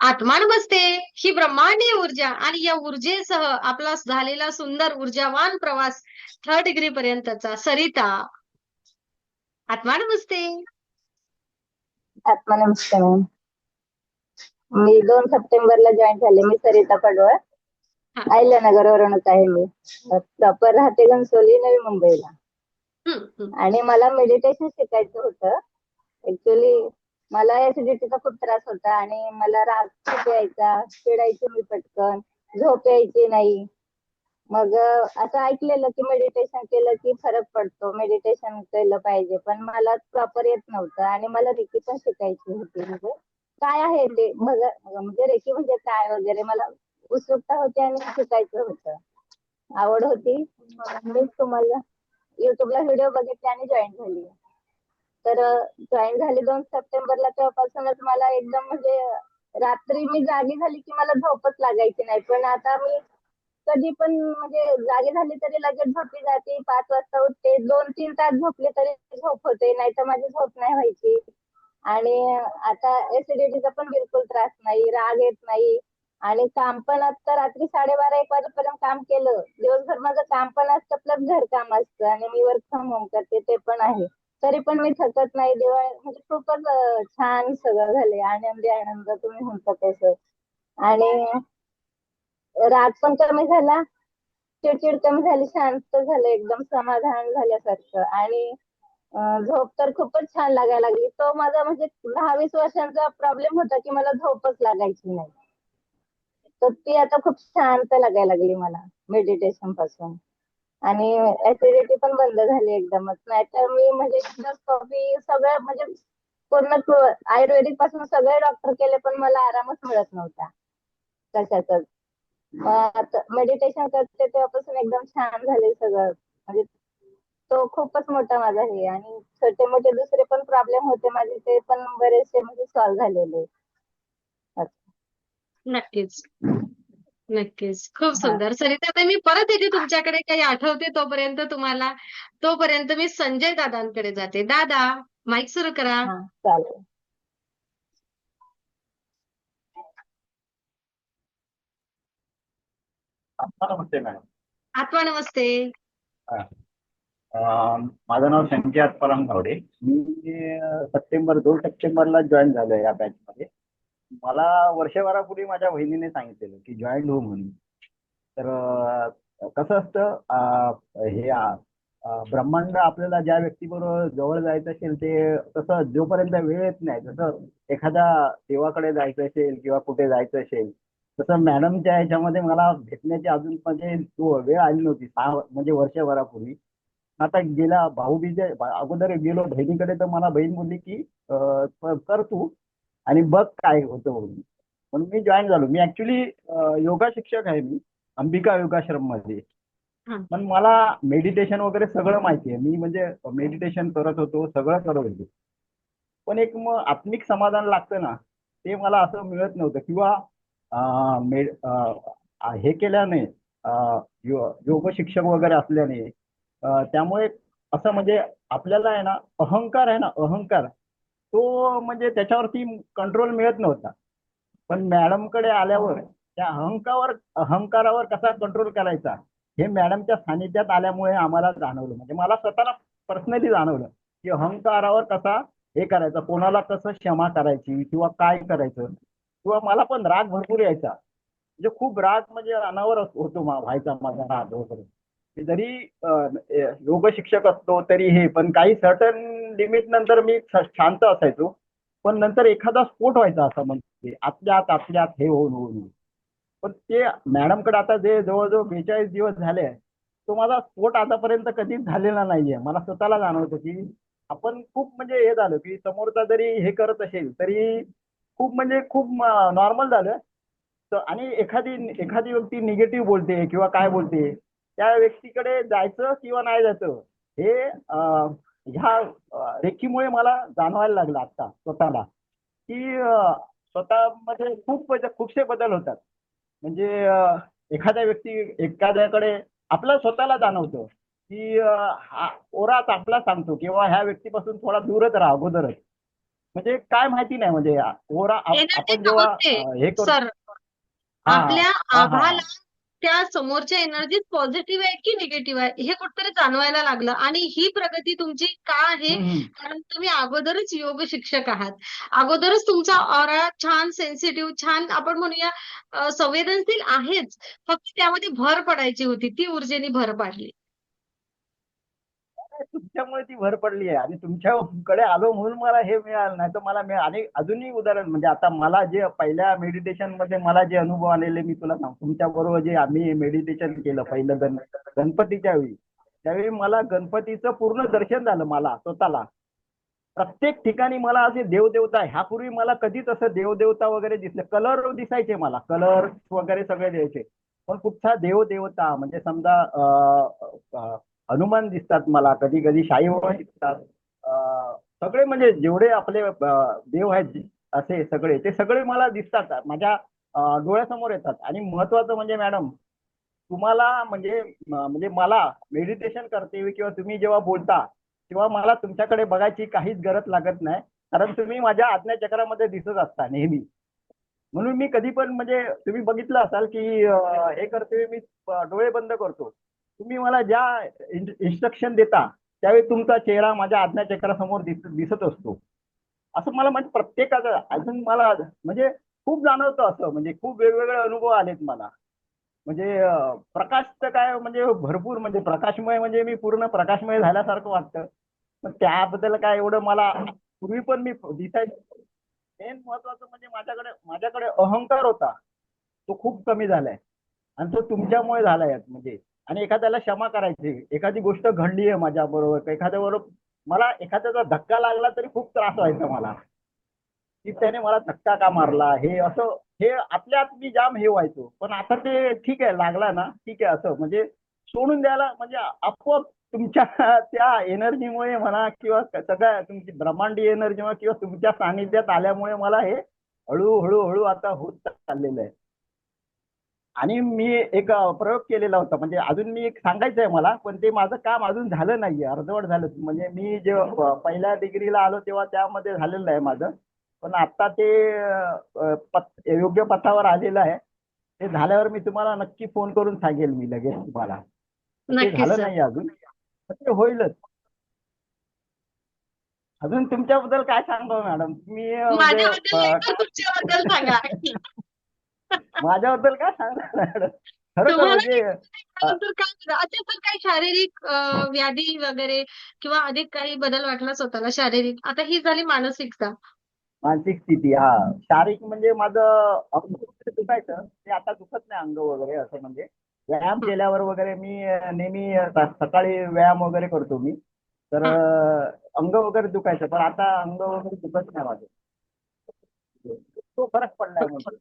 आत्मा नमस्ते ही ब्रह्मांडीय ऊर्जा आणि या ऊर्जेसह आपला झालेला सुंदर ऊर्जावान प्रवास थर्ड डिग्री पर्यंतचा सरिता. आत्मा नमस्ते आत्मा नमस्ते मॅम. मी दोन सप्टेंबरला जॉईन झाले. मी सरिता पडवळ. अहिल्यानगर वरूनच आहे मी. प्रॉपर राहते घनसोली नवी मुंबईला. आणि मला मेडिटेशन शिकायचं होतं. ऍक्च्युली मला ऍसिडिटीचा खूप त्रास होता आणि मला राग खूप यायचा चिडायची मी पटकन झोप यायची नाही. मग असं ऐकलेलं की मेडिटेशन केलं की फरक पडतो. मेडिटेशन केलं पाहिजे पण मला प्रॉपर येत नव्हतं आणि मला रेकी पण शिकायची होती. म्हणजे काय आहे ते? मग म्हणजे रेकी म्हणजे काय वगैरे? मला उत्सुकता होती आणि शिकायचं होतं. आवड होती. म्हणून मी तुम्हाला युट्यूबला व्हिडिओ बघितले आणि जॉईन झाली. तर जॉईन झाली दोन सप्टेंबरला तेव्हापासूनच मला एकदम म्हणजे रात्री मी जागी झाली की मला झोपच लागायची नाही. पण आता मी कधी पण म्हणजे जागी झाली तरी लगेच झोपली जाते. पाच वाजता उठते. दोन तीन तास झोपले तरी झोप होते. नाही तर माझी झोप नाही व्हायची. आणि आता एसिडिटीचा पण बिलकुल त्रास नाही. राग येत नाही. आणि काम पण आता रात्री साडेबारा एक वाजेपर्यंत काम केलं. दिवसभर माझं काम पण असतं प्लस घरकाम असतं. आणि मी वर्क फ्रॉम होम करते ते पण आहे. तरी पण मी थकत नाही. देवा म्हणजे खूपच छान सगळं झाले आनंदी आनंद तुम्ही म्हणता तसं. आणि राग पण कमी झाला. चिडचिड कमी झाली शांत झालं एकदम समाधान झाल्यासारखं. आणि झोप तर खूपच छान लागायला लागली. तो माझा म्हणजे दहा वीस वर्षांचा प्रॉब्लेम होता की मला झोपच लागायची नाही. तर ती आता खूप शांत लागायला लागली मला मेडिटेशनपासून. आणि ऍसिडिटी पण बंद झाली एकदमच. नाहीतर मी म्हणजे कॉफी सगळं म्हणजे पूर्ण आयुर्वेदिकपासून सगळे डॉक्टर केले पण मला आरामच मिळत नव्हता. कशाचाच मग आता मेडिटेशन करते तेव्हापासून एकदम छान झाले सगळं. म्हणजे तो खूपच मोठा माझा हे आणि छोटे मोठे दुसरे पण प्रॉब्लेम होते माझे ते पण बरेचसे म्हणजे सॉल्व्ह झालेले. नक्कीच. नक्कीच. खूप हा. सुंदर. सरिता ताई मी परत येते तुमच्याकडे. काही आठवते तोपर्यंत तुम्हाला. तोपर्यंत मी संजय दादांकडे जाते. दादा माईक सुरू करा. हा चालेल. नमस्ते मॅडम. आत्मा नमस्ते. अं, माझं नाव संजय आत्माराम गावडे मी अं, सप्टेंबर दोन सप्टेंबरला जॉईन झालो या बॅच मध्ये मला वर्षभरापूर्वी माझ्या बहिणीने सांगितलेलं की जॉईंट हो म्हणून. तर कसं असतं हे ब्रह्मांड आपल्याला ज्या व्यक्तीबरोबर जवळ जायचं असेल ते तसं जोपर्यंत वेळ येत नाही जसं एखाद्या देवाकडे जायचं असेल किंवा कुठे जायचं असेल तसं मॅडमच्या ह्याच्यामध्ये मला भेटण्याची अजून म्हणजे वेळ आली नव्हती सहा म्हणजे वर्षभरापूर्वी. आता गेल्या भाऊबीजे अगोदर गेलो बहिणीकडे तर मला बहीण बोलली की कर तू आणि बघ काय होतं म्हणून. म्हणून मी जॉईन झालो. मी ऍक्च्युली योगा शिक्षक आहे मी. अंबिका योगाश्रममध्ये. पण मला मेडिटेशन वगैरे सगळं माहिती आहे. मी म्हणजे मेडिटेशन करत होतो सगळं करत होतो. पण एक मग आत्मिक समाधान लागतं ना ते मला असं मिळत नव्हतं. किंवा हे केल्याने योग शिक्षक वगैरे असल्याने त्यामुळे असं म्हणजे आपल्याला आहे ना अहंकार आहे ना अहंकार तो म्हणजे त्याच्यावरती कंट्रोल मिळत नव्हता. पण मॅडमकडे आल्यावर त्या अहंकावर अहंकारावर कसा कंट्रोल करायचा हे मॅडमच्या सानिध्यात आल्यामुळे आम्हाला जाणवलं. म्हणजे मला स्वतःला पर्सनली जाणवलं की अहंकारावर कसा हे करायचा कोणाला कसं क्षमा करायची किंवा काय करायचं. किंवा मला पण राग भरपूर यायचा. म्हणजे खूप राग म्हणजे अनावर होतो व्हायचा माझा राग वगैरे. जरी योग शिक्षक असतो तरी हे पण काही सर्टन लिमिट नंतर मी शांत असायचो. पण नंतर एखादा स्फोट व्हायचा असा म्हणजे आतल्यात आतल्यात हे होऊन होऊन होऊन. पण ते मॅडमकडे आता जे जवळजवळ बेचाळीस दिवस झाले तो माझा स्फोट आतापर्यंत कधीच झालेला नाहीये. मला स्वतःला जाणवतं की आपण खूप म्हणजे हे झालं की समोरचा जरी हे करत असेल तरी खूप म्हणजे खूप नॉर्मल झालं. तर आणि एखादी एखादी व्यक्ती निगेटिव्ह बोलते किंवा काय बोलते त्या व्यक्तीकडे जायचं किंवा नाही जायचं हे ह्या रेखीमुळे मला जाणवायला लागलं आता स्वतःला. की स्वतःमध्ये खूप खूपसे बदल होतात. म्हणजे एखाद्या व्यक्ती एखाद्याकडे आपलं स्वतःला जाणवतं की हा ओराच आपला सांगतो किंवा ह्या व्यक्तीपासून थोडा दूरच राहा अगोदरच. म्हणजे काय माहिती नाही म्हणजे ओरा आपण जेव्हा हे करतो. आपल्या. आभाला त्या समोरच्या एनर्जी पॉझिटिव्ह आहे की निगेटिव्ह आहे हे कुठेतरी जाणवायला लागलं. आणि ही प्रगती तुमची का आहे. कारण तुम्ही अगोदरच योग शिक्षक आहात. अगोदरच तुमचा ऑरा छान सेन्सिटिव्ह छान आपण म्हणूया संवेदनशील आहेच. फक्त त्यामध्ये भर पडायची होती. ती ऊर्जेने भर पाडली. तुमच्यामुळे ती भर पडली आहे. आणि तुमच्याकडे आलो म्हणून मला हे मिळालं. नाही तर मला मिळालं आणि अजूनही उदाहरण म्हणजे आता मला जे पहिल्या मेडिटेशनमध्ये मला जे अनुभव आलेले मी तुला सांग तुमच्या बरोबर जे आम्ही मेडिटेशन केलं पहिलं गण गणपतीच्या वेळी त्यावेळी मला गणपतीचं पूर्ण दर्शन झालं मला स्वतःला. प्रत्येक ठिकाणी मला असे देवदेवता ह्यापूर्वी मला कधीच असं देवदेवता वगैरे दिसले. कलर दिसायचे मला. कलर वगैरे सगळे द्यायचे. पण कुठचा देवदेवता म्हणजे समजा हनुमान दिसतात मला कधी कधी शाही बाबा दिसतात सगळे म्हणजे जेवढे आपले देव आहेत असे सगळे ते सगळे मला दिसतात. माझ्या डोळ्यासमोर येतात. आणि महत्वाचं म्हणजे मॅडम तुम्हाला म्हणजे म्हणजे मला मेडिटेशन करते किंवा तुम्ही जेव्हा बोलता तेव्हा मला तुमच्याकडे बघायची काहीच गरज लागत नाही. कारण तुम्ही माझ्या आज्ञाचक्रामध्ये दिसत असता नेहमी. म्हणून मी कधी पण म्हणजे तुम्ही बघितलं असाल की हे करते मी डोळे बंद करतो. तुम्ही मला ज्या इन्स्ट्रक्शन देता त्यावेळी तुमचा चेहरा माझ्या आज्ञाचक्रासमोर दिस दिसत असतो. असं मला म्हणजे प्रत्येकाचं अजून मला म्हणजे खूप जाणवतं असं म्हणजे खूप वेगवेगळे अनुभव आलेत मला. म्हणजे प्रकाश तर काय म्हणजे भरपूर म्हणजे प्रकाशमय म्हणजे मी पूर्ण प्रकाशमय झाल्यासारखं वाटतं. पण त्याबद्दल काय एवढं मला पूर्वी पण मी दिसायचं मेन महत्वाचं म्हणजे माझ्याकडे माझ्याकडे अहंकार होता. तो खूप कमी झालाय. आणि तो तुमच्यामुळे झालाय म्हणजे. आणि एखाद्याला क्षमा करायची. एखादी गोष्ट घडली आहे माझ्या बरोबर एखाद्या बरोबर मला एखाद्याचा धक्का लागला तरी खूप त्रास व्हायचा मला. की त्याने मला धक्का का मारला? हे असं हे आपल्यात मी जाम हे व्हायचो. पण आता ते ठीक आहे लागला ना. ठीक आहे असं. म्हणजे सोडून द्यायला म्हणजे आपोआप तुमच्या त्या एनर्जीमुळे म्हणा किंवा सगळ्या तुमची ब्रह्मांडी एनर्जी किंवा तुमच्या सानिध्यात आल्यामुळे मला हे हळूहळू हळू आता होत चाललेलं आहे. आणि मी एक प्रयोग केलेला होता. म्हणजे अजून मी एक सांगायचं आहे मला पण ते माझं काम अजून झालं नाहीये. अर्धवट झालं म्हणजे मी जे पहिल्या डिग्रीला आलो तेव्हा त्यामध्ये झालेलं आहे माझं. पण आता ते पत- योग्य पथावर आलेलं आहे. ते झाल्यावर मी तुम्हाला नक्की फोन करून सांगेल मी लगेच तुम्हाला. ते झालं नाही अजून. ते होईलच. अजून तुमच्याबद्दल काय सांगावं मॅडम? तुम्ही माझ्याबद्दल काय सांगणार म्हणजे तर काय करा. अच्छा तर काही शारीरिक व्याधी वगैरे किंवा अधिक काही बदल वाटला स्वतःला शारीरिक? आता ही झाली मानसिकता. मानसिक स्थिती हा. शारीरिक म्हणजे माझं अंग वगैरे दुखायचं ते आता दुखत नाही अंग वगैरे असं म्हणजे. व्यायाम केल्यावर वगैरे मी नेहमी सकाळी व्यायाम वगैरे करतो मी. तर अंग वगैरे दुखायचं पण आता अंग वगैरे दुखत नाही माझं. तो फरक पडलाय म्हणजे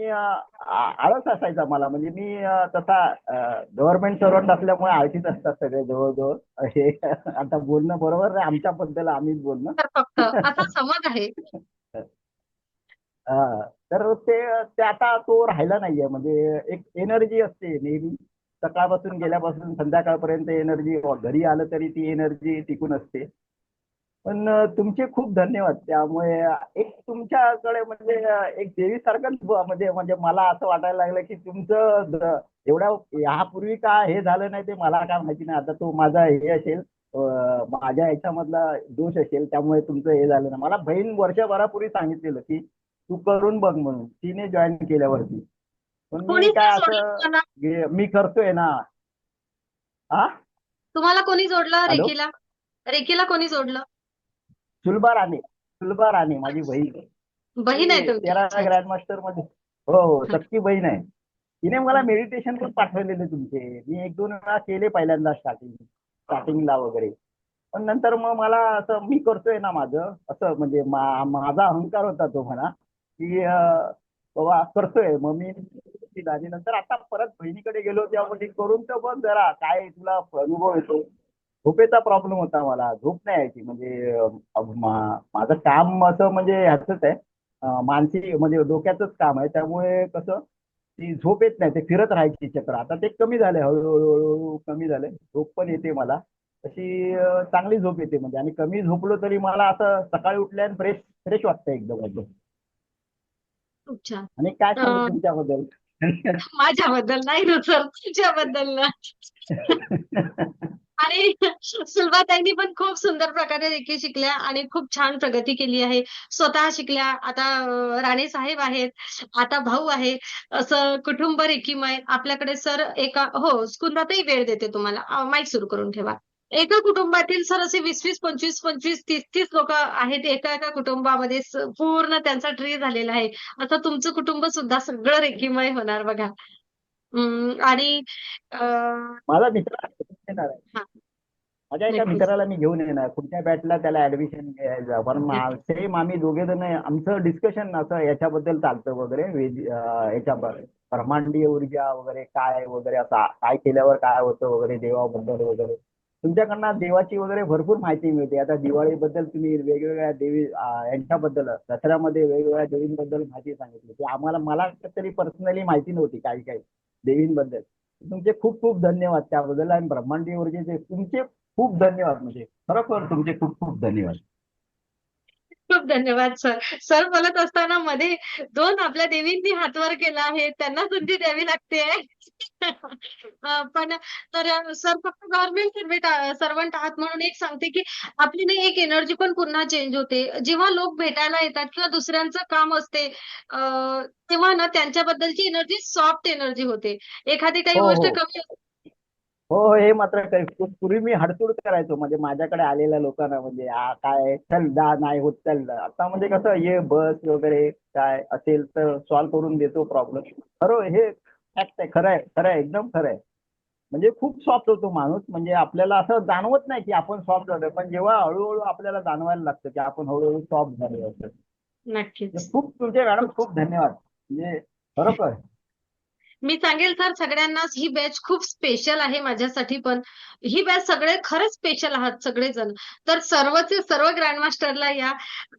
आळस असायचा मला. म्हणजे मी तसा गव्हर्नमेंट सर्वंट असल्यामुळे आळशीच असतात सगळे जवळजवळ. हे आता बोलणं बरोबर नाही. आमच्याबद्दल आम्हीच बोलणं. आहे. तर ते ते आता तो राहिला नाहीये. म्हणजे एक एनर्जी असते नेहमी. सकाळपासून गेल्यापासून संध्याकाळपर्यंत एनर्जी घरी आलं तरी ती एनर्जी टिकून असते. पण तुमचे खूप धन्यवाद. त्यामुळे एक तुमच्याकडे म्हणजे एक देवीसारखंच म्हणजे म्हणजे मला असं वाटायला लागलं की तुमचं एवढ्या यापूर्वी का हे झालं नाही ते मला काय माहिती नाही. आता तो माझा हे असेल माझ्या ह्याच्यामधला दोष असेल त्यामुळे तुमचं हे झालं नाही. मला बहीण वर्षभरापूर्वी सांगितलेलं की तू करून बघ म्हणून. तिने जॉईन केल्यावरती. पण मी काय असं मी करतोय ना. हा तुम्हाला कोणी जोडलं हॅलो? रेकीला रेकीला कोणी जोडलं? सुलभा राणे सुलभा राणे माझी बहीण. बहीण आहे तेरा अच्छा. ग्रँड मास्टरमध्ये. हो हो सक्की बहीण आहे. तिने मला मेडिटेशन पण पाठवलेले तुमचे. मी एक दोन वेळा केले पहिल्यांदा स्टार्टिंग स्टार्टिंगला वगैरे. पण नंतर मग मला असं मी करतोय ना माझं असं म्हणजे माझा अहंकार होता तो म्हणा की बाबा करतोय. मग मी. आणि नंतर आता परत बहिणीकडे गेलो तेव्हा म्हणजे करून तर बघ जरा काय तुला अनुभव येतो. झोपेचा प्रॉब्लेम होता मला. झोप नाही यायची. म्हणजे माझं काम असं म्हणजे ह्याचंच आहे. मानसिक म्हणजे डोक्याचंच काम आहे. त्यामुळे कसं ती झोप येत नाही. ते फिरत राहायची चक्र. आता ते कमी झालंय हळूहळू हळूहळू कमी झालंय झोप पण येते मला. तशी चांगली झोप येते. म्हणजे आणि कमी झोपलो तरी मला असं सकाळी उठल्यावर फ्रेश फ्रेश वाटतं एकदम एकदम. खूप छान. आणि काय सांगू तुमच्याबद्दल? माझ्याबद्दल नाही ना सर. तुमच्याबद्दल ना. आणि सुलभाताईंनी पण खूप सुंदर प्रकारे रेखी शिकल्या आणि खूप छान प्रगती केली आहे. स्वतः शिकल्या आता राणे साहेब आहेत आता भाऊ आहे असं कुटुंब रेकीमय आपल्याकडे सर एका हो स्कुंदातही वेळ देते तुम्हाला. माईक सुरू करून ठेवा. एका कुटुंबातील सर असे वीस वीस पंचवीस पंचवीस तीस तीस लोक आहेत एका एका कुटुंबामध्ये पूर्ण त्यांचा ट्री झालेला आहे. आता तुमचं कुटुंब सुद्धा सगळं रेकीमय होणार बघा. आणि अं, माझा मित्र आहे, तो येणार आहे. हा. माझ्या एका नक्कीच. मित्राला मी घेऊन येणार पुढच्या बॅचला त्याला ऍडमिशन घ्यायचं पण सेम आम्ही दोघे जण आमचं डिस्कशन असं याच्याबद्दल चालतं वगैरे वेद- अं, याच्या ब्रह्मांडीय ऊर्जा वगैरे काय वगैरे असं काय केल्यावर काय होतं वगैरे देवाबद्दल वगैरे तुमच्याकडनं देवाची वगैरे भरपूर माहिती मिळते आता दिवाळीबद्दल तुम्ही वेगवेगळ्या देवी अं, यांच्याबद्दल दसऱ्यामध्ये वेगवेगळ्या देवींबद्दल माहिती सांगितली ती आम्हाला मला तरी पर्सनली माहिती नव्हती काही काही देवींबद्दल तुमचे खूप खूप धन्यवाद त्याबद्दल. आणि ब्रह्मांडीय ऊर्जेचे तुमचे खूप धन्यवाद म्हणजे खरोखर तुमचे खूप खूप धन्यवाद. खूप धन्यवाद सर. सर बोलत असताना मध्ये दोन आपल्या देवींनी हातवर केला आहे त्यांना संधी द्यावी लागते. पण तर सर फक्त गव्हर्नमेंट सर्वेंट सर्वंट आहात म्हणून एक सांगते की आपली ना एक एनर्जी पण पुन्हा चेंज होते. जेव्हा लोक भेटायला येतात किंवा दुसऱ्यांचं काम असते तेव्हा ना त्यांच्याबद्दलची एनर्जी सॉफ्ट एनर्जी होते. एखादी काही हो, गोष्ट हो. कमी हो हो हे मात्र काय पूर्वी मी हडतूड करायचो. म्हणजे माझ्याकडे आलेल्या लोकांना म्हणजे आ, काय चल जा नाही होत चल आता म्हणजे कसं ये बस वगैरे काय असेल तर सॉल्व्ह करून देतो प्रॉब्लेम खरं हे फॅक्ट आहे. खरं आहे खरं आहे एकदम खरं आहे. म्हणजे खूप सॉफ्ट होतो माणूस. म्हणजे आपल्याला असं जाणवत नाही की आपण सॉफ्ट झालोय. पण जेव्हा हळूहळू आपल्याला जाणवायला लागतं की आपण हळूहळू सॉफ्ट झालोय. असं नक्कीच. खूप तुमचे मॅडम खूप धन्यवाद. म्हणजे खरोखर. मी सांगेल सर सगळ्यांनाच ही बॅच खूप स्पेशल आहे माझ्यासाठी पण. ही बॅच सगळे खरंच स्पेशल आहात सगळेजण. तर सर्वचे सर्व ग्रँडमास्टरला या.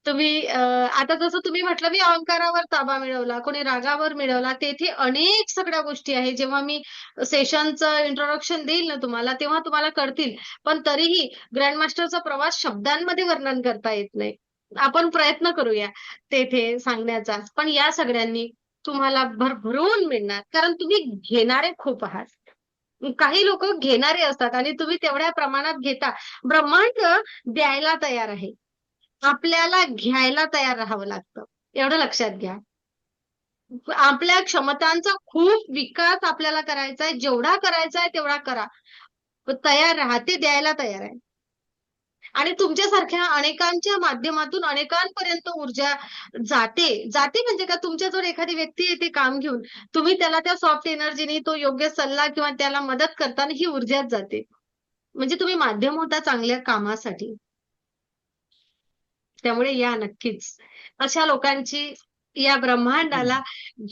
तुम्ही आता जसं तुम्ही म्हटलं मी अहंकारावर ताबा मिळवला कोणी रागावर मिळवला तेथे अनेक सगळ्या गोष्टी आहेत. जेव्हा मी सेशनचं इंट्रोडक्शन देईल ना तुम्हाला तेव्हा तुम्हाला कळतील. पण तरीही ग्रँडमास्टरचा प्रवास शब्दांमध्ये वर्णन करता येत नाही. आपण प्रयत्न करूया तेथे सांगण्याचा. पण या सगळ्यांनी तुम्हाला भरभरून मिळणार. कारण तुम्ही घेणारे खूप आहात. काही लोक घेणारे असतात आणि तुम्ही तेवढ्या प्रमाणात घेता. ब्रह्मांड द्यायला तयार आहे. आपल्याला घ्यायला तयार राहावं लागतं. एवढं लक्षात घ्या. आपल्या क्षमतांचा खूप विकास आपल्याला करायचा आहे जेवढा करायचा आहे तेवढा करा. तयार राहा ते द्यायला तयार आहे. आणि तुमच्यासारख्या अनेकांच्या माध्यमातून अनेकांपर्यंत ऊर्जा जाते. जाते म्हणजे का तुमच्याजवळ एखादी व्यक्ती येते काम घेऊन तुम्ही त्याला त्या सॉफ्ट एनर्जीने तो योग्य सल्ला किंवा त्याला मदत करताना ही ऊर्जाच जाते. म्हणजे तुम्ही माध्यम होता चांगल्या कामासाठी. त्यामुळे या नक्कीच. अशा लोकांची या ब्रह्मांडाला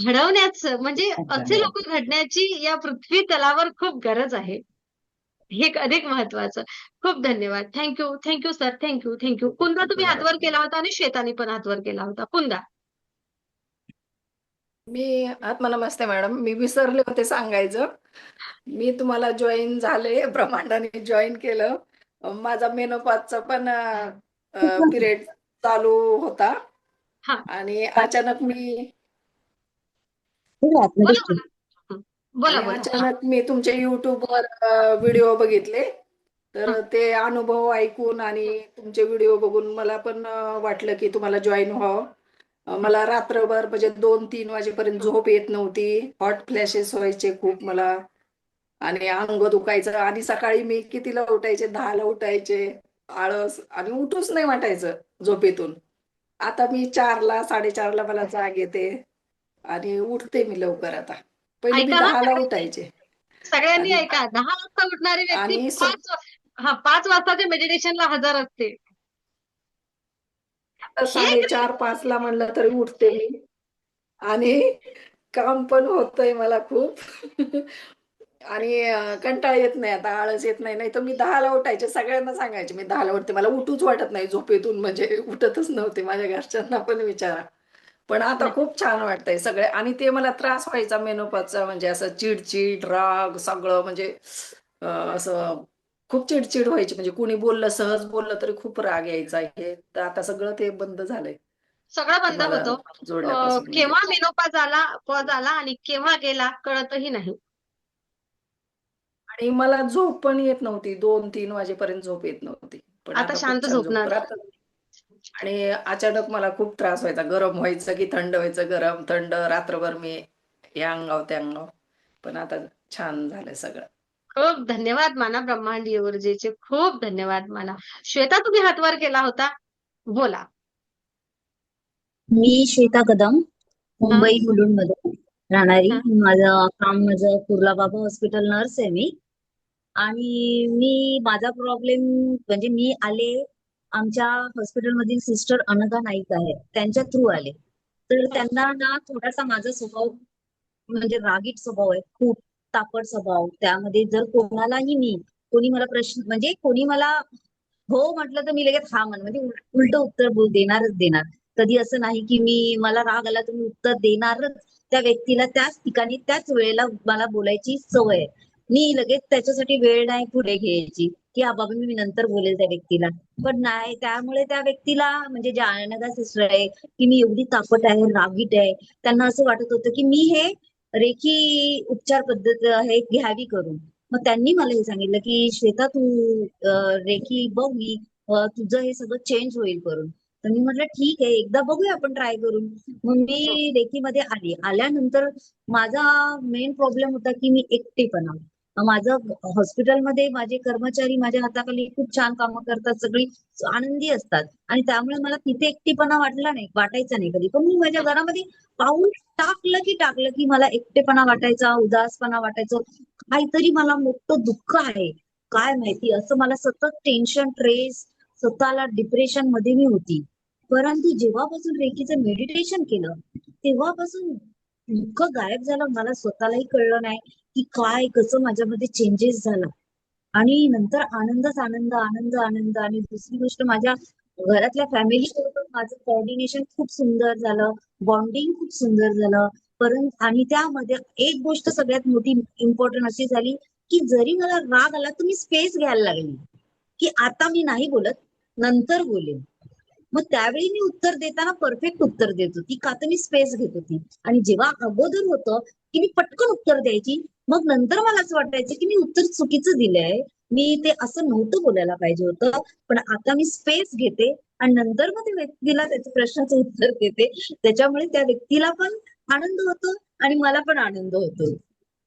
घडवण्याचं म्हणजे असे लोक घडण्याची या पृथ्वी तलावर खूप गरज आहे. हे एक अधिक महत्वाचं. खूप धन्यवाद. Thank you thank you sir thank you thank you पुन्हा तुम्ही हातवर केला होता आणि श्वेताने पण हातवर केला होता. पुन्हा मी आत्मनमस्ते मॅडम. मी विसरले होते सांगायचं. मी तुम्हाला जॉईन झाले ब्रह्मांडाने जॉईन केलं. माझा मेनोपाजचा पण पिरियड चालू होता. हा. आणि अचानक मी बोला बोला. बोला आणि बोला अचानक मी तुमच्या युट्यूबवर व्हिडिओ बघितले. तर ते अनुभव ऐकून आणि तुमचे व्हिडिओ बघून मला पण अं, वाटलं की तुम्हाला जॉईन व्हावं. अं, मला रात्रभर म्हणजे दोन तीन वाजेपर्यंत झोप येत नव्हती. हॉट फ्लॅशेस व्हायचे खूप मला. आणि अंग दुखायचं. आणि सकाळी मी कितीला उठायचे? दहाला उठायचे. आळस. आणि उठूच नाही वाटायचं झोपेतून. आता मी चारला साडेचारला मला जाग येते. आणि उठते मी लवकर आता. पहिले मी ऐका हा, दहाला सगळ्यांनी- उठायचे. सगळ्यांनी आणि- ऐका दहा वाजता उठणारी व्यक्ती आणि स- पाच वा- हा पाच वाजताच्या मेडिटेशनला हजर असते. आता साडेचार पाच ला म्हणलं तरी उठते मी. आणि काम पण होतंय मला खूप. आणि अं, कंटाळा येत नाही आता आळस येत नाही नाही तर मी दहाला उठायचे सगळ्यांना सांगायचे मी दहाला उठते मला उठूच वाटत नाही झोपेतून म्हणजे उठतच नव्हते माझ्या घरच्यांना पण विचारा. पण आता खूप छान वाटतंय सगळे. आणि ते मला त्रास व्हायचा मेनोपाजचा म्हणजे असं चिडचिड राग सगळं म्हणजे असं खूप चिडचिड व्हायची. म्हणजे कुणी बोललं सहज बोललं तरी खूप राग यायचा. हे तर आता सगळं ते बंद झालंय. सगळं बंद होतं. म्हणजे. केव्हा मेनोपाज आला पज आला आणि केव्हा गेला कळतही नाही. आणि मला झोप पण येत नव्हती. दोन तीन वाजेपर्यंत झोप येत नव्हती. पण आता शांत झोपणार. आणि अचानक मला खूप त्रास व्हायचा. गरम व्हायचं की थंड व्हायचं गरम थंड रात्रभर मी या अंगाव त्या अंगाव पण आता छान झालंय सगळं. खूप धन्यवाद माना ब्रह्मांडीय ऊर्जेचे खूप धन्यवाद माना. श्वेता तुम्ही हात वर केला होता? बोला. मी श्वेता कदम मुंबई मुलुंडमध्ये राहणारी. माझं काम माझं कुर्ला बाबा हॉस्पिटल नर्स आहे मी. आणि मी माझा प्रॉब्लेम म्हणजे मी आले आमच्या हॉस्पिटलमधील सिस्टर अनघा नाईक आहे त्यांच्या थ्रू आले. तर त्यांना ना थोडासा माझा स्वभाव म्हणजे रागीट स्वभाव आहे. खूप तापट स्वभाव. त्यामध्ये जर कोणालाही मी कोणी मला प्रश्न म्हणजे कोणी मला हो म्हटलं तर मी लगेच हा म्हण म्हणजे उलट उत्तर बोल देणारच देणार. कधी असं नाही की मी मला राग आला तर मी उत्तर देणारच त्या व्यक्तीला त्याच ठिकाणी त्याच वेळेला मला बोलायची सवय आहे. मी लगेच त्याच्यासाठी वेळ नाही पुढे घ्यायची. की हा बाबा मी नंतर बोलेल त्या व्यक्तीला. पण नाही त्यामुळे त्या व्यक्तीला म्हणजे ज्या अनघा सिस्टर आहे की मी एवढी तापट आहे रागीट आहे त्यांना असं वाटत होतं की मी हे रेखी उपचार पद्धत हे घ्यावी करून. मग त्यांनी मला हे सांगितलं की श्वेता तू रेखी बघ मी तुझं हे सगळं चेंज होईल करून. तर मी म्हटलं ठीक आहे एकदा बघूया आपण ट्राय करून. मग मी रेखीमध्ये आली. आल्यानंतर माझा मेन प्रॉब्लेम होता की मी एकटेपणा. माझं हॉस्पिटलमध्ये माझे कर्मचारी माझ्या हाताखाली खूप छान कामं करतात सगळी आनंदी असतात. आणि त्यामुळे मला तिथे एकटेपणा वाटला नाही वाटायचा नाही कधी. पण मी माझ्या घरामध्ये पाऊल टाकलं की टाकलं की मला एकटेपणा वाटायचा उदासपणा वाटायचं. काहीतरी मला मोठं दुःख आहे. काय माहिती? असं मला सतत टेन्शन ट्रेस स्वतःला डिप्रेशनमध्ये मी होती. परंतु जेव्हापासून रेखीचं मेडिटेशन केलं तेव्हापासून इतकं गायब झालं मला स्वतःलाही कळलं नाही की काय कसं माझ्यामध्ये चेंजेस झाला. आणि नंतर आनंदच आनंद आनंद आनंद. आणि दुसरी गोष्ट माझ्या घरातल्या फॅमिली बरोबर माझं कोऑर्डिनेशन खूप सुंदर झालं. बॉन्डिंग खूप सुंदर झालं. परंतु आणि त्यामध्ये एक गोष्ट सगळ्यात मोठी इम्पॉर्टंट अशी झाली की जरी मला राग आला तर मी स्पेस घ्यायला लागली. की आता मी नाही बोलत नंतर बोलेन. मग त्यावेळी मी उत्तर देताना परफेक्ट उत्तर देत होती. का तर मी स्पेस घेत होती. आणि जेव्हा अगोदर होतं की मी पटकन उत्तर द्यायची मग नंतर मला असं वाटायचं की मी उत्तर चुकीचं दिलंय. मी ते असं नव्हतं बोलायला पाहिजे होतं. पण आता मी स्पेस घेते आणि नंतर मग त्या व्यक्तीला त्याच्या प्रश्नाचं उत्तर देते. त्याच्यामुळे त्या व्यक्तीला पण आनंद होतो आणि मला पण आनंद होतो.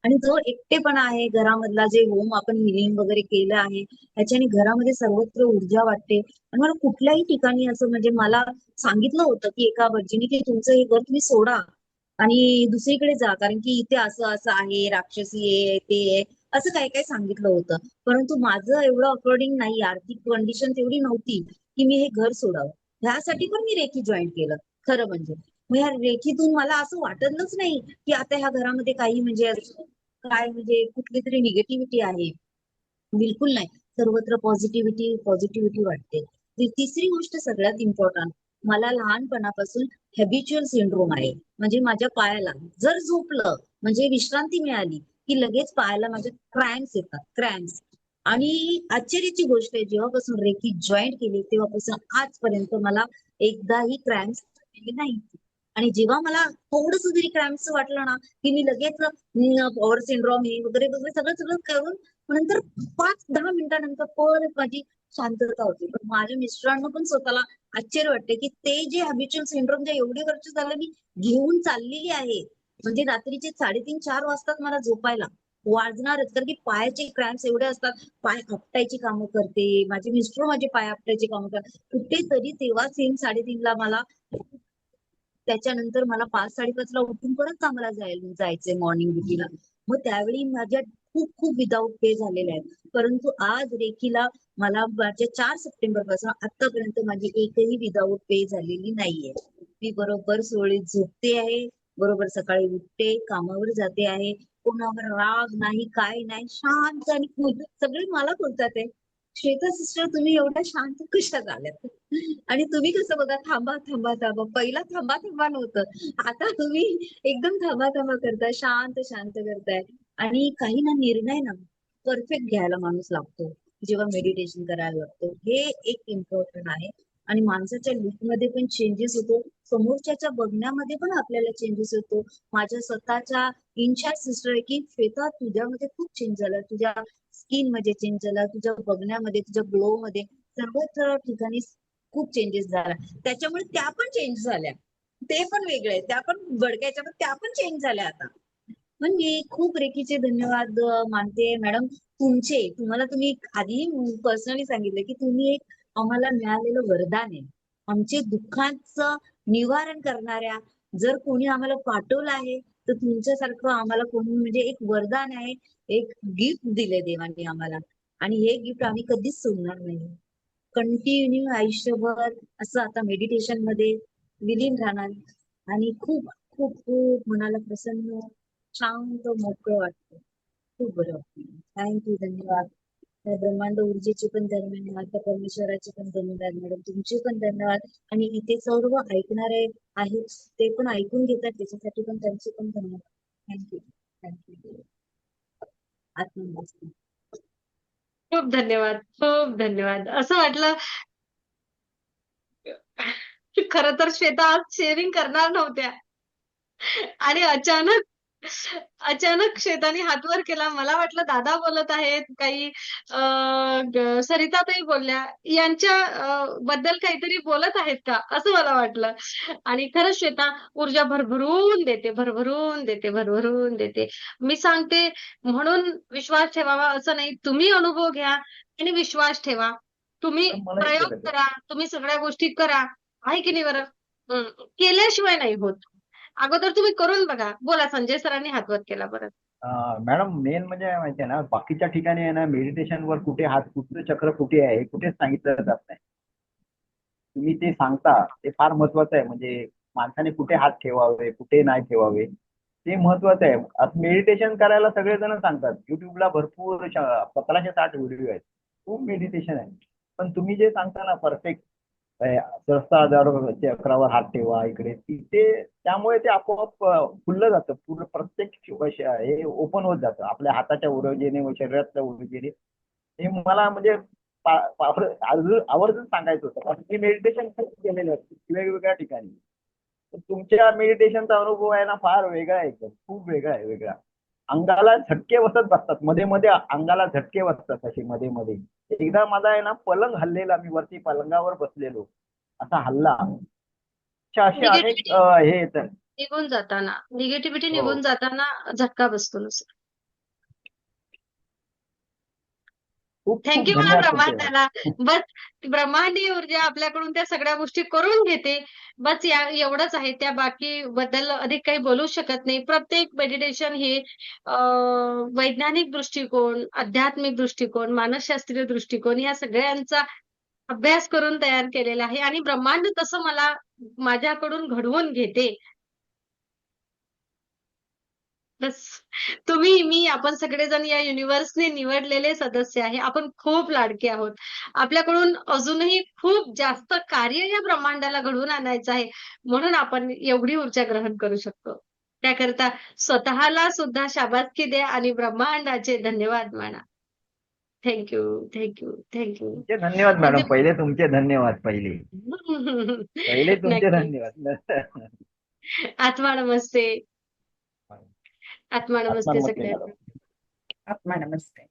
आणि जो एकटेपणा आहे घरामधला जे होम आपण हिलिंग वगैरे केलं आहे त्याच्याने घरामध्ये सर्वत्र ऊर्जा वाटते आणि मला कुठल्याही ठिकाणी असं म्हणजे मला सांगितलं होतं की एका भटजीने की तुमचं हे घर तुम्ही सोडा आणि दुसरीकडे जा कारण की इथे असं असं आहे राक्षसी आहे ते आहे असं काय काय सांगितलं होतं. परंतु माझं एवढं अकॉर्डिंग नाही आर्थिक कंडिशन तेवढी नव्हती की मी हे घर सोडावं. ह्यासाठी पण मी रेखी जॉईन केलं खरं म्हणजे. मग ह्या रेखीतून मला असं वाटतच नाही की आता ह्या घरामध्ये काही म्हणजे काय म्हणजे कुठली तरी निगेटिव्हिटी आहे. बिलकुल नाही. सर्वत्र पॉझिटिव्हिटी पॉझिटिव्हिटी वाटते. ती- तिसरी गोष्ट सगळ्यात इम्पॉर्टंट मला लहानपणापासून हॅबिच्युअल सिंड्रोम आहे. म्हणजे माझ्या पायाला जर झोपलं म्हणजे विश्रांती मिळाली की लगेच पायाला माझ्या क्रॅम्स येतात क्रॅम्स आणि आश्चर्याची गोष्ट आहे जेव्हापासून रेखी जॉईंट केली तेव्हापासून आजपर्यंत मला एकदाही क्रॅम्स नाही आणि जेव्हा मला थोडस जरी क्रॅम्स वाटलं ना की मी लगेच पॉवर सिंड्रोम हे वगैरे वगैरे सगळं सगळं करून नंतर पाच दहा मिनिटानंतर परत माझी शांतता होती. पण माझ्या मिस्टरांना पण स्वतःला आश्चर्य वाटते की ते जे हॅबिच्युअल सिंड्रोम जे एवढे वर्ष झालं मी घेऊन चाललेली आहे. म्हणजे रात्रीचे साडेतीन चार वाजतात मला झोपायला वाजणारच. कारण की पायाचे क्रॅम्प्स एवढे असतात पाय आपटायची कामं करते माझे मिस्टर माझे पाय आपटायची कामं करतात. कुठेतरी तेव्हा सेम साडेतीनला मला त्याच्यानंतर मला पाच साडेपाचला उठून परत कामाला जायला जायचंय मॉर्निंग ड्युटीला मग त्यावेळी माझ्या खूप खूप विदाऊट पे झालेल्या आहेत. परंतु आज रेखीला मला माझ्या चार सप्टेंबरपासून आतापर्यंत माझी एकही विदाऊट पे झालेली नाहीये. मी बरोबर सोळीत झोपते आहे बरोबर सकाळी उठते कामावर जाते आहे. कोणावर राग नाही काय नाही शांत आणि cool. सगळे मला बोलतात आहे. श्वेता सिस्टर तुम्ही एवढ्या शांत कशा झाल्यात आणि तुम्ही कसं बघा थांबा थांबा थांबा. पहिला थांबा थांबा नव्हतं. आता तुम्ही एकदम थांबा थांबा करताय शांत शांत करताय. आणि काही ना निर्णय ना परफेक्ट घ्यायला माणूस लागतो. जेव्हा मेडिटेशन करायला लागतो. हे एक इम्पॉर्टंट आहे. आणि माणसाच्या लुकमध्ये पण चेंजेस होतो. समोरच्याच्या बघण्यामध्ये पण आपल्याला चेंजेस होतो. माझ्या स्वतःच्या इन्चार्ज सिस्टर आहे की श्वेता तुझ्यामध्ये खूप चेंज झाला. तुझ्या स्किनमध्ये चेंज झाला. तुझ्या बघण्यामध्ये तुझ्या ग्लो मध्ये सर्वच ठिकाणी खूप चेंजेस झाला त्याच्यामुळे त्या पण चेंज झाल्या. ते पण वेगळे. त्या पण बडक्याच्या पण त्या पण चेंज झाल्या आता. पण मी खूप रेखीचे धन्यवाद मानते मॅडम. तुमचे तुम्हाला तुम्ही आधी पर्सनली सांगितलं की तुम्ही एक आम्हाला मिळालेलं वरदान आहे. आमचे दुःखाचं निवारण करणाऱ्या जर कोणी आम्हाला पाठवलं आहे तर तुमच्यासारखं आम्हाला कोणी म्हणजे एक वरदान आहे एक गिफ्ट दिले देवाने आम्हाला. आणि हे गिफ्ट आम्ही कधीच सोडणार नाही. कंटिन्यू आयुष्यभर असं आता मेडिटेशनमध्ये विलीन राहणार. आणि खूप खूप खूप मनाला प्रसन्न शांत मोकळं वाटतं. खूप बरं वाटतं. थँक्यू धन्यवाद. त्या ब्रह्मांड ऊर्जेचे पण धन्यवाद त्या परमेश्वराचे पण धन्यवाद मॅडम तुमचे पण धन्यवाद. आणि इथे सर्व ऐकणारे आहेत ते पण ऐकून घेतात त्याच्यासाठी पण त्यांचे पण धन्यवाद. थँक्यू थँक्यू आत्मनमस्ते खूप धन्यवाद खूप धन्यवाद. असं वाटलं खर तर श्वेता आज शेअरिंग करणार नव्हत्या. आणि अचानक अचानक श्वेताने हात वर केला. मला वाटलं दादा बोलत आहेत. काही सरिताताई बोलल्या. यांच्या बद्दल काहीतरी बोलत आहेत का? असं मला वाटलं. आणि खरंच श्वेता ऊर्जा भरभरून देते भरभरून देते भरभरून देते. मी सांगते म्हणून विश्वास ठेवावा असं नाही. तुम्ही अनुभव घ्या आणि विश्वास ठेवा. तुम्ही प्रयोग. करा. तुम्ही सगळ्या गोष्टी करा. आहे की नाही बरं. केल्याशिवाय नाही होत. अगोदर तुम्ही करून बघा. बोला संजय सरांनी हातवत केला परत. मॅडम मेन म्हणजे माहितीये ना बाकीच्या ठिकाणी आहे ना मेडिटेशन वर कुठे हात कुठलं चक्र कुठे आहे कुठेच सांगितलं जात नाही. तुम्ही ते सांगता ते फार महत्वाचं आहे. म्हणजे माणसाने कुठे हात ठेवावे कुठे नाही ठेवावे ते महत्वाचं आहे. आता मेडिटेशन करायला सगळेजण सांगतात. युट्यूबला भरपूर पत्राचे सतराशे साठ व्हिडिओ आहेत. खूप मेडिटेशन आहे. पण तुम्ही जे सांगता ना परफेक्ट सहस्त्र चक्रावर हात ठेवा इकडे. तिथे त्यामुळे ते आपोआप फुललं खुललं जातं. पूर्ण प्रत्येक हे ओपन होत जातं. आपल्या हाताच्या ऊर्जेने व शरीराच्या ऊर्जेने हे मला म्हणजे आवर्जून सांगायचं होतं. कारण मी मेडिटेशन खूप केलेलं असते वेगवेगळ्या ठिकाणी. तुमच्या मेडिटेशनचा अनुभव आहे ना फार वेगळा आहे एकदम. खूप वेगळा आहे वेगळा. अंगाला झटके बसत बसतात. मध्ये मध्ये अंगाला झटके बसतात असे मध्ये मध्ये. एकदा माझा आहे ना पलंग हल्लेला मी वरती पलंगावर बसलेलो. असा हल्ला. असे अनेक हे येतात. निघून जाताना. निगेटिव्हिटी हो. निघून जाताना झटका बसतो नुसता. खूप खूप थँक्यू मला धन्यवाद तुमचे. बस ब्रह्मांडीय ऊर्जा आपल्याकडून त्या सगळ्या गोष्टी करून घेते. बस या एवढंच आहे. त्या बाकी बद्दल अधिक काही बोलू शकत नाही. प्रत्येक मेडिटेशन हे अं, वैज्ञानिक दृष्टिकोन आध्यात्मिक दृष्टिकोन मानसशास्त्रीय दृष्टिकोन या सगळ्यांचा अभ्यास करून तयार केलेला आहे. आणि ब्रह्मांड तसं मला माझ्याकडून घडवून घेते. बस तुम्ही मी आपण सगळेजण या युनिव्हर्सने निवडलेले सदस्य आहे. आपण खूप लाडके आहोत. आपल्याकडून अजूनही खूप जास्त कार्य या ब्रह्मांडाला घडवून आणायचं आहे. म्हणून आपण एवढी ऊर्जा ग्रहण करू शकतो. त्याकरता स्वतःला सुद्धा शाबासकी द्या आणि ब्रह्मांडाचे धन्यवाद माना. थँक्यू थँक्यू थँक्यू तुमचे धन्यवाद मॅडम. म्हणजे- पहिले तुमचे धन्यवाद पहिले. पहिले तुमचे नक्की. धन्यवाद. आत्मा नमस्ते. आत्मा नमस्ते आत्मा नमस्ते